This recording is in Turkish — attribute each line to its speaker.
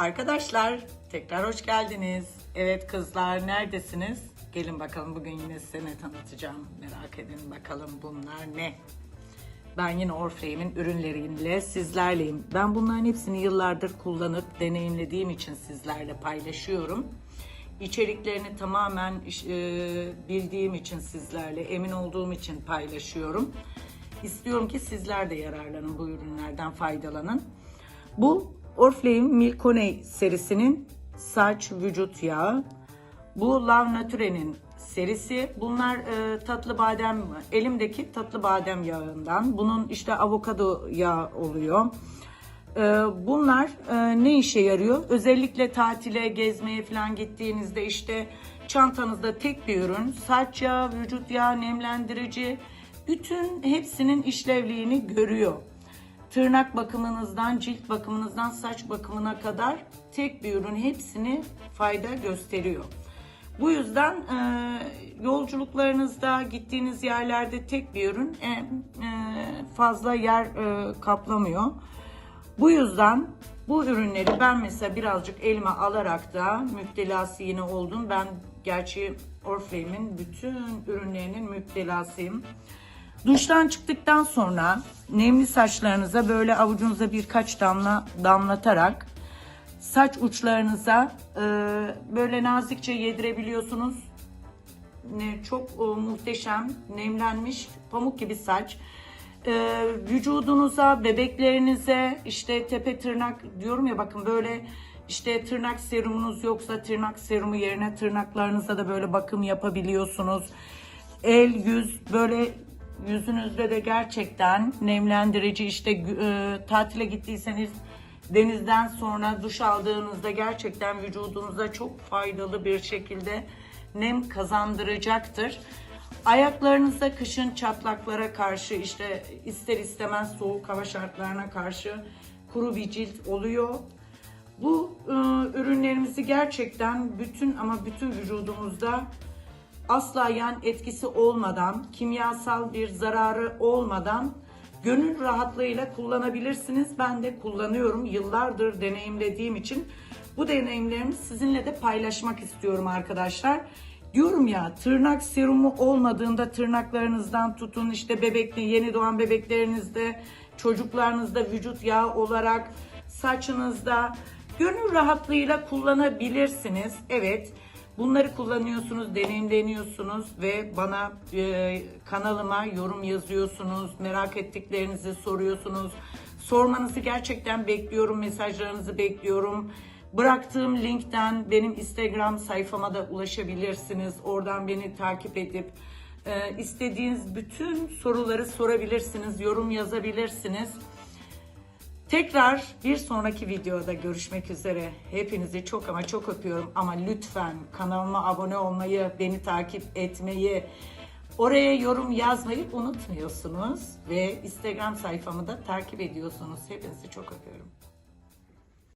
Speaker 1: Arkadaşlar tekrar hoş geldiniz. Evet kızlar neredesiniz? Gelin bakalım bugün yine size ne tanıtacağım. Merak edin bakalım bunlar ne? Ben yine Oriflame'in ürünleriyle sizlerleyim. Ben bunların hepsini yıllardır kullanıp deneyimlediğim için sizlerle paylaşıyorum. İçeriklerini tamamen e, bildiğim için sizlerle, emin olduğum için paylaşıyorum. İstiyorum ki sizler de yararlanın bu ürünlerden faydalanın. Bu Oriflame Milkone serisinin saç vücut yağı. Bu Love Nature'nin serisi. Bunlar e, tatlı badem, elimdeki tatlı badem yağından. Bunun işte avokado yağı oluyor. E, bunlar e, ne işe yarıyor? Özellikle tatile, gezmeye falan gittiğinizde işte çantanızda tek bir ürün. Saç yağı, vücut yağı, nemlendirici. Bütün hepsinin işlevliğini görüyor tırnak bakımınızdan, cilt bakımınızdan, saç bakımına kadar tek bir ürün hepsini fayda gösteriyor. Bu yüzden e, yolculuklarınızda, gittiğiniz yerlerde tek bir ürün e, e, fazla yer e, kaplamıyor. Bu yüzden bu ürünleri ben mesela birazcık elime alarak da müptelası yine oldum. Ben gerçi Oriflame'in bütün ürünlerinin müptelasıyım. Duştan çıktıktan sonra nemli saçlarınıza böyle avucunuza birkaç damla damlatarak saç uçlarınıza e, böyle nazikçe yedirebiliyorsunuz. Ne, çok e, muhteşem, nemlenmiş pamuk gibi saç. E, vücudunuza, bebeklerinize, işte tepe tırnak diyorum ya bakın böyle işte tırnak serumunuz yoksa tırnak serumu yerine tırnaklarınıza da böyle bakım yapabiliyorsunuz. El, yüz böyle yüzünüzde de gerçekten nemlendirici işte e, tatile gittiyseniz denizden sonra duş aldığınızda gerçekten vücudunuza çok faydalı bir şekilde nem kazandıracaktır. Ayaklarınızda kışın çatlaklara karşı işte ister istemez soğuk hava şartlarına karşı kuru bir cilt oluyor. Bu e, ürünlerimizi gerçekten bütün ama bütün vücudumuzda asla yan etkisi olmadan, kimyasal bir zararı olmadan gönül rahatlığıyla kullanabilirsiniz. Ben de kullanıyorum. Yıllardır deneyimlediğim için bu deneyimlerimi sizinle de paylaşmak istiyorum arkadaşlar. Diyorum ya tırnak serumu olmadığında tırnaklarınızdan tutun işte bebekli yeni doğan bebeklerinizde çocuklarınızda vücut yağı olarak saçınızda gönül rahatlığıyla kullanabilirsiniz. Evet Bunları kullanıyorsunuz, deneyimleniyorsunuz ve bana e, kanalıma yorum yazıyorsunuz, merak ettiklerinizi soruyorsunuz. Sormanızı gerçekten bekliyorum, mesajlarınızı bekliyorum. Bıraktığım linkten benim Instagram sayfama da ulaşabilirsiniz. Oradan beni takip edip e, istediğiniz bütün soruları sorabilirsiniz, yorum yazabilirsiniz. Tekrar bir sonraki videoda görüşmek üzere. Hepinizi çok ama çok öpüyorum ama lütfen kanalıma abone olmayı, beni takip etmeyi, oraya yorum yazmayı unutmuyorsunuz ve Instagram sayfamı da takip ediyorsunuz. Hepinizi çok öpüyorum.